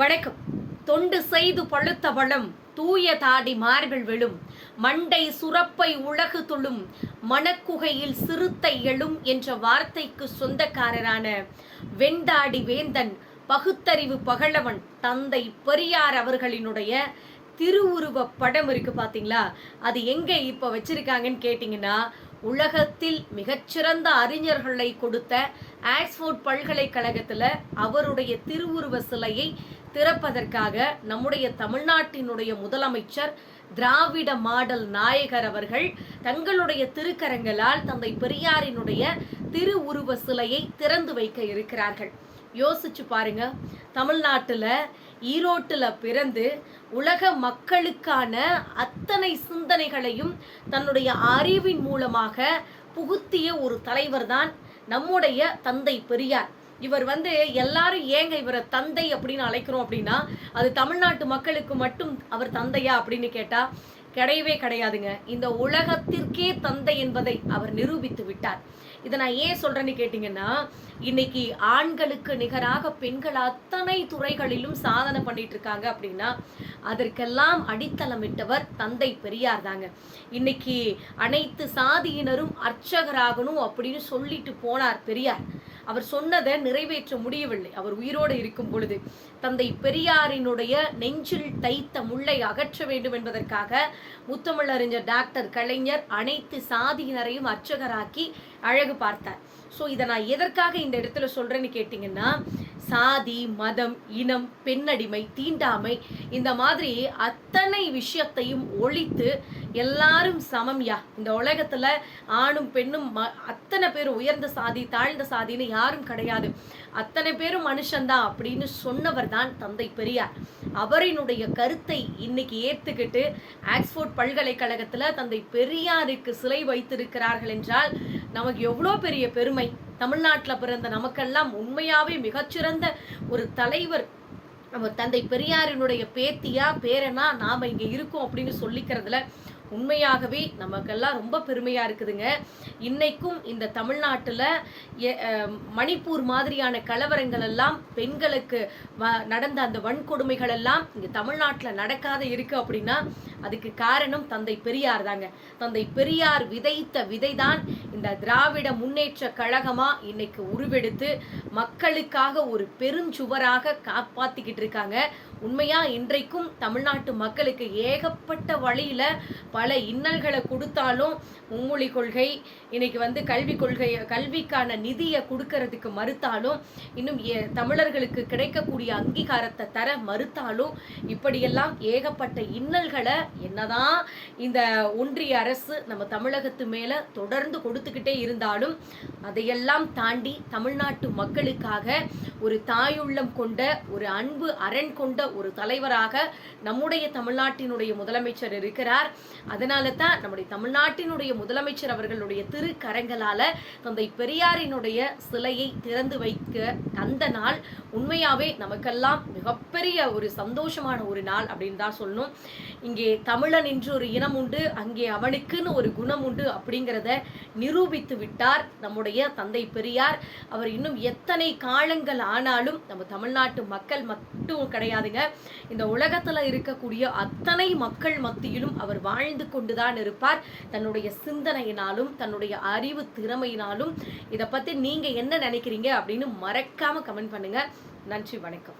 வணக்கம். தொண்டு செய்து பழுத்த வளம் தூய தாடி மார்பில் விழும். மண்டை சுரப்பை உலகு துளும் மணக்குகையில் சிறுத்தை எழும் என்ற வார்த்தைக்கு சொந்தக்காரரான வெண்தாடி வேந்தன் பகுத்தறிவு பகலவன் தந்தை பெரியார் அவர்களினுடைய திருவுருவ படம் இருக்கு பார்த்தீங்களா அது எங்கே இப்போ வச்சிருக்காங்கன்னு கேட்டிங்கன்னா உலகத்தில் மிகச்சிறந்த அறிஞர்களை கொடுத்த ஆக்ஸ்போர்ட் பல்கலைக்கழகத்தில் அவருடைய திருவுருவ சிலையை திறப்பதற்காக நம்முடைய தமிழ்நாட்டினுடைய முதலமைச்சர் திராவிட மாடல் நாயகர் அவர்கள் தங்களுடைய திருக்கரங்களால் தந்தை பெரியாரினுடைய திருவுருவ சிலையை திறந்து வைக்க இருக்கிறார்கள். யோசிச்சு பாருங்க தமிழ்நாட்டில் ஈரோட்டில் பிறந்து உலக மக்களுக்கான அத்தனை சிந்தனைகளையும் தன்னுடைய அறிவின் மூலமாக புகுத்திய ஒரு தலைவர் தான் நம்முடைய தந்தை பெரியார். இவர் வந்து எல்லாரும் ஏங்க இவரை தந்தை அப்படின்னு அழைக்கிறோம் அப்படின்னா அது தமிழ்நாட்டு மக்களுக்கு மட்டும் அவர் தந்தையா அப்படின்னு கேட்டா கிடையவே கிடையாதுங்க. இந்த உலகத்திற்கே தந்தை என்பதை அவர் நிரூபித்து விட்டார். இதை நான் ஏன் சொல்றேன்னு கேட்டிங்கன்னா இன்னைக்கு ஆண்களுக்கு நிகராக பெண்கள் அத்தனை துறைகளிலும் சாதனை பண்ணிட்டு இருக்காங்க அப்படின்னா அதற்கெல்லாம் அடித்தளமிட்டவர் தந்தை பெரியார் தாங்க. இன்னைக்கு அனைத்து சாதியினரும் அர்ச்சகராகணும் அப்படின்னு சொல்லிட்டு போனார் பெரியார். அவர் சொன்னதை நிறைவேற்ற முடியவில்லை. அவர் உயிரோடு இருக்கும் பொழுது தந்தை பெரியாரினுடைய நெஞ்சில் தைத்த முள்ளை அகற்ற வேண்டும் என்பதற்காக முத்தமிழறிஞர் டாக்டர் கலைஞர் அனைத்து சாதியினரையும் அர்ச்சகராக்கி அழகு பார்த்தார். ஸோ இதை நான் எதற்காக இந்த இடத்துல சொல்கிறேன்னு கேட்டிங்கன்னா சாதி மதம் இனம் பெண்ணடிமை தீண்டாமை இந்த மாதிரி அத்தனை விஷயத்தையும் ஒழித்து எல்லாரும் சமம்யா இந்த உலகத்துல ஆணும் பெண்ணும் ம- அத்தனை பேரும் உயர்ந்த சாதி தாழ்ந்த சாதின்னு யாரும் கிடையாது. அத்தனை பேரும் மனுஷன்தான் அப்படின்னு சொன்னவர் தான் தந்தை பெரியார். அவரினுடைய கருத்தை இன்னைக்கு ஏத்துக்கிட்டு ஆக்ஸ்போர்ட் பல்கலைக்கழகத்துல தந்தை பெரியாருக்கு சிலை வைத்திருக்கிறார்கள் என்றால் நமக்கு எவ்வளோ பெரிய பெருமை. தமிழ்நாட்டில் பிறந்த நமக்கெல்லாம் உண்மையாகவே மிகச்சிறந்த ஒரு தலைவர். நம்ம தந்தை பெரியாரினுடைய பேத்தியா பேரனா நாம் இங்கே இருக்கோம் அப்படின்னு சொல்லிக்கிறதுல உண்மையாகவே நமக்கெல்லாம் ரொம்ப பெருமையாக இருக்குதுங்க. இன்னைக்கும் இந்த தமிழ்நாட்டில் எ- மணிப்பூர் மாதிரியான கலவரங்கள் எல்லாம் பெண்களுக்கு வ- நடந்த அந்த வன்கொடுமைகள் எல்லாம் இங்கே தமிழ்நாட்டில் நடக்காத இருக்குது அப்படின்னா அதுக்கு காரணம் தந்தை பெரியார் தாங்க. தந்தை பெரியார் விதைத்த விதைதான் இந்த திராவிட முன்னேற்ற கழகமா இன்னைக்கு உருவெடுத்து மக்களுக்காக ஒரு பெருஞ்சுவராக காப்பாத்திக்கிட்டு இருக்காங்க. உண்மையா இன்றைக்கும் தமிழ்நாட்டு மக்களுக்கு ஏகப்பட்ட வழியில பல இன்னல்களை கொடுத்தாலும் மும்மொழி கொள்கை இன்னைக்கு வந்து கல்வி கொள்கை கல்விக்கான நிதியை கொடுக்கறதுக்கு மறுத்தாலும் இன்னும் ஏ- தமிழர்களுக்கு கிடைக்கக்கூடிய அங்கீகாரத்தை தர மறுத்தாலும் இப்படியெல்லாம் ஏகப்பட்ட இன்னல்களை என்னதான் இந்த ஒன்றிய அரசு நம்ம தமிழகத்து மேல தொடர்ந்து கொடுத்துக்கிட்டே இருந்தாலும் அதையெல்லாம் தாண்டி தமிழ்நாட்டு மக்களுக்காக ஒரு தாயுள்ளம் கொண்ட ஒரு அன்பு அரண் கொண்ட ஒரு தலைவராக நம்முடைய தமிழ்நாட்டினுடைய முதலமைச்சர் இருக்கிறார். அதனால தான் நம்முடைய தமிழ்நாட்டினுடைய முதலமைச்சர் அவர்களுடைய திருக்கரங்களால தந்தை பெரியாரினுடைய சிலையை திறந்து வைக்க அந்த நாள் உண்மையாவே நமக்கெல்லாம் மிகப்பெரிய ஒரு சந்தோஷமான ஒரு நாள் அப்படின்னு தான் சொல்லணும். இங்கே தமிழன் என்று ஒரு இனம் உண்டு அங்கே அவனுக்குன்னு ஒரு குணம் உண்டு அப்படிங்கிறத நிரூபித்து விட்டார் நம்முடைய தந்தை பெரியார். அவர் இன்னும் எத்தனை காலங்கள் ஆனாலும் நம்ம தமிழ்நாட்டு மக்கள் மட்டும் கிடையாதுங்க. இந்த உலகத்தில் இருக்கக்கூடிய அத்தனை மக்கள் மத்தியிலும் அவர் வாழ்ந்து கொண்டுதான் இருப்பார். தன்னுடைய சிந்தனையினாலும் தன்னுடைய அறிவு திறமையினாலும் இதை பற்றி நீங்கள் என்ன நினைக்கிறீங்க அப்படின்னு மறக்காமல் கமெண்ட் பண்ணுங்கள் நன்றி வணக்கம்.